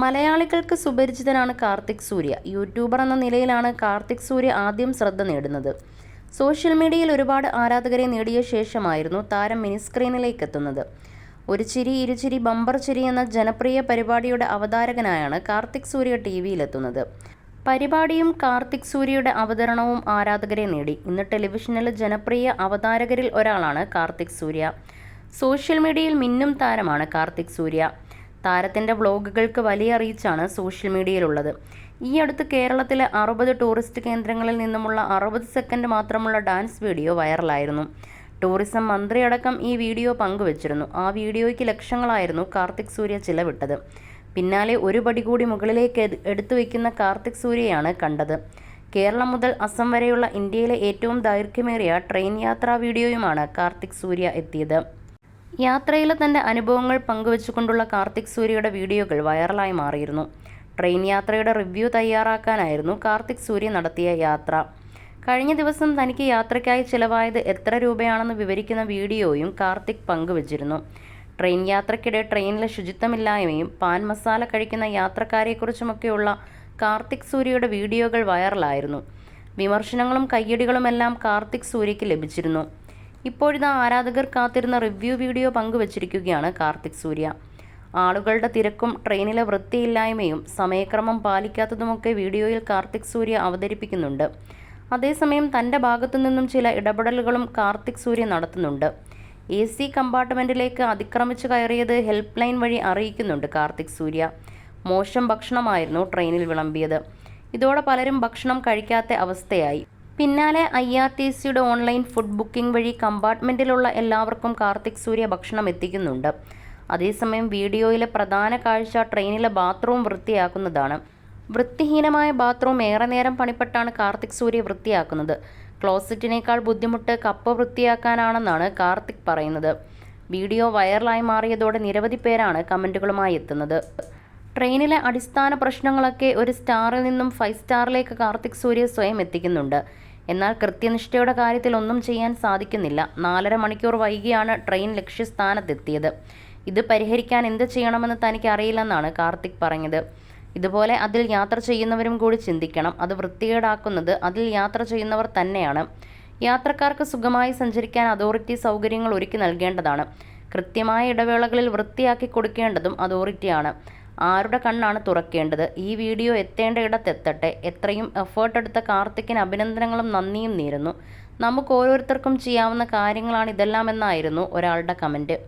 മലയാളികൾക്ക് സുപരിചിതനാണ് കാർത്തിക് സൂര്യ. യൂട്യൂബർ എന്ന നിലയിലാണ് കാർത്തിക് സൂര്യ ആദ്യം ശ്രദ്ധ നേടുന്നത്. സോഷ്യൽ മീഡിയയിൽ ഒരുപാട് ആരാധകരെ നേടിയ ശേഷമായിരുന്നു താരം മിനി സ്ക്രീനിലേക്ക് എത്തുന്നത്. ഒരു ചിരി ഇരുചിരി ബമ്പർ ചിരി എന്ന ജനപ്രിയ പരിപാടിയുടെ അവതാരകനായാണ് കാർത്തിക് സൂര്യ ടി വിയിലെത്തുന്നത് പരിപാടിയും കാർത്തിക് സൂര്യയുടെ അവതരണവും ആരാധകരെ നേടി. ഇന്ന് ടെലിവിഷനിലെ ജനപ്രിയ അവതാരകരിൽ ഒരാളാണ് കാർത്തിക് സൂര്യ. സോഷ്യൽ മീഡിയയിൽ മിന്നും താരമാണ് കാർത്തിക് സൂര്യ. താരത്തിന്റെ വ്ളോഗുകൾക്ക് വലിയ റീച്ചാണ് സോഷ്യൽ മീഡിയയിലുള്ളത്. ഈ അടുത്ത് കേരളത്തിലെ അറുപത് ടൂറിസ്റ്റ് കേന്ദ്രങ്ങളിൽ നിന്നുമുള്ള അറുപത് സെക്കൻഡ് മാത്രമുള്ള ഡാൻസ് വീഡിയോ വൈറലായിരുന്നു. ടൂറിസം മന്ത്രിയടക്കം ഈ വീഡിയോ പങ്കുവച്ചിരുന്നു. ആ വീഡിയോയ്ക്ക് ലക്ഷങ്ങളായിരുന്നു കാർത്തിക് സൂര്യ ചിലവിട്ടത്. പിന്നാലെ ഒരു പടി കൂടി മുകളിലേക്ക് എടുത്തു വയ്ക്കുന്ന കാർത്തിക് സൂര്യയാണ് കണ്ടത്. കേരളം മുതൽ അസം വരെയുള്ള ഇന്ത്യയിലെ ഏറ്റവും ദൈർഘ്യമേറിയ ട്രെയിൻ യാത്രാ വീഡിയോയുമാണ് കാർത്തിക് സൂര്യ എത്തിയത്. യാത്രയിലെ തന്റെ അനുഭവങ്ങൾ പങ്കുവച്ചുകൊണ്ടുള്ള കാർത്തിക് സൂര്യയുടെ വീഡിയോകൾ വൈറലായി മാറിയിരുന്നു. ട്രെയിൻ യാത്രയുടെ റിവ്യൂ തയ്യാറാക്കാനായിരുന്നു കാർത്തിക് സൂര്യ നടത്തിയ യാത്ര. കഴിഞ്ഞ ദിവസം തനിക്ക് യാത്രയ്ക്കായി ചിലവായത് എത്ര രൂപയാണെന്ന് വിവരിക്കുന്ന വീഡിയോയും കാർത്തിക് പങ്കുവച്ചിരുന്നു. ട്രെയിൻ യാത്രയ്ക്കിടെ ട്രെയിനിലെ ശുചിത്വമില്ലായ്മയും പാൻ മസാല കഴിക്കുന്ന യാത്രക്കാരെക്കുറിച്ചുമൊക്കെയുള്ള കാർത്തിക് സൂര്യയുടെ വീഡിയോകൾ വൈറലായിരുന്നു. വിമർശനങ്ങളും കയ്യടികളുമെല്ലാം കാർത്തിക് സൂര്യയ്ക്ക് ലഭിച്ചിരുന്നു. ഇപ്പോഴിതാ ആരാധകർ കാത്തിരുന്ന റിവ്യൂ വീഡിയോ പങ്കുവച്ചിരിക്കുകയാണ് കാർത്തിക് സൂര്യ. ആളുകളുടെ തിരക്കും ട്രെയിനിലെ വൃത്തിയില്ലായ്മയും സമയക്രമം പാലിക്കാത്തതുമൊക്കെ വീഡിയോയിൽ കാർത്തിക് സൂര്യ അവതരിപ്പിക്കുന്നുണ്ട്. അതേസമയം തന്റെ ഭാഗത്തു നിന്നും ചില ഇടപെടലുകളും കാർത്തിക് സൂര്യ നടത്തുന്നുണ്ട്. എ സി കമ്പാർട്ട്മെന്റിലേക്ക് അതിക്രമിച്ചു കയറിയത് ഹെൽപ്പ് ലൈൻ വഴി അറിയിക്കുന്നുണ്ട് കാർത്തിക് സൂര്യ. മോശം ഭക്ഷണമായിരുന്നു ട്രെയിനിൽ വിളമ്പിയത്. ഇതോടെ പലരും ഭക്ഷണം കഴിക്കാത്ത അവസ്ഥയായി. പിന്നാലെ ഐ ആർ ടി സിയുടെ ഓൺലൈൻ ഫുഡ് ബുക്കിംഗ് വഴി കമ്പാർട്ട്മെന്റിലുള്ള എല്ലാവർക്കും കാർത്തിക് സൂര്യ ഭക്ഷണം എത്തിക്കുന്നുണ്ട്. അതേസമയം വീഡിയോയിലെ പ്രധാന കാഴ്ച ട്രെയിനിലെ ബാത്റൂം വൃത്തിയാക്കുന്നതാണ്. വൃത്തിഹീനമായ ബാത്റൂം ഏറെ നേരം പണിപ്പെട്ടാണ് കാർത്തിക് സൂര്യ വൃത്തിയാക്കുന്നത്. ക്ലോസറ്റിനേക്കാൾ ബുദ്ധിമുട്ട് കപ്പ വൃത്തിയാക്കാനാണെന്നാണ് കാർത്തിക് പറയുന്നത്. വീഡിയോ വൈറലായി മാറിയതോടെ നിരവധി പേരാണ് കമന്റുകളുമായി എത്തുന്നത്. ട്രെയിനിലെ അടിസ്ഥാന പ്രശ്നങ്ങളൊക്കെ ഒരു സ്റ്റാറിൽ നിന്നും ഫൈവ് സ്റ്റാറിലേക്ക് കാർത്തിക് സൂര്യ സ്വയം എത്തിക്കുന്നുണ്ട്. എന്നാൽ കൃത്യനിഷ്ഠയുടെ കാര്യത്തിൽ ഒന്നും ചെയ്യാൻ സാധിക്കുന്നില്ല. നാലര മണിക്കൂർ വൈകിയാണ് ട്രെയിൻ ലക്ഷ്യസ്ഥാനത്തെത്തിയത്. ഇത് പരിഹരിക്കാൻ എന്ത് ചെയ്യണമെന്ന് തനിക്ക് അറിയില്ലെന്നാണ് കാർത്തിക് പറഞ്ഞത്. ഇതുപോലെ അതിൽ യാത്ര ചെയ്യുന്നവരും കൂടി ചിന്തിക്കണം. അത് വൃത്തികേടാക്കുന്നത് അതിൽ യാത്ര ചെയ്യുന്നവർ തന്നെയാണ്. യാത്രക്കാർക്ക് സുഖമായി സഞ്ചരിക്കാൻ അതോറിറ്റി സൗകര്യങ്ങൾ ഒരുക്കി നൽകേണ്ടതാണ്. കൃത്യമായ ഇടവേളകളിൽ വൃത്തിയാക്കി കൊടുക്കേണ്ടതും അതോറിറ്റിയാണ്. ആരുടെ കണ്ണാണ് തുറക്കേണ്ടത്? ഈ വീഡിയോ എത്തേണ്ട ഇടത്തെത്തട്ടെ എത്രയും എഫേർട്ട് എടുത്ത കാർത്തിക്കിന് അഭിനന്ദനങ്ങളും നന്ദിയും നേരുന്നു. നമുക്ക് ഓരോരുത്തർക്കും ചെയ്യാവുന്ന കാര്യങ്ങളാണ് ഇതെല്ലാം എന്നായിരുന്നു ഒരാളുടെ കമന്റ്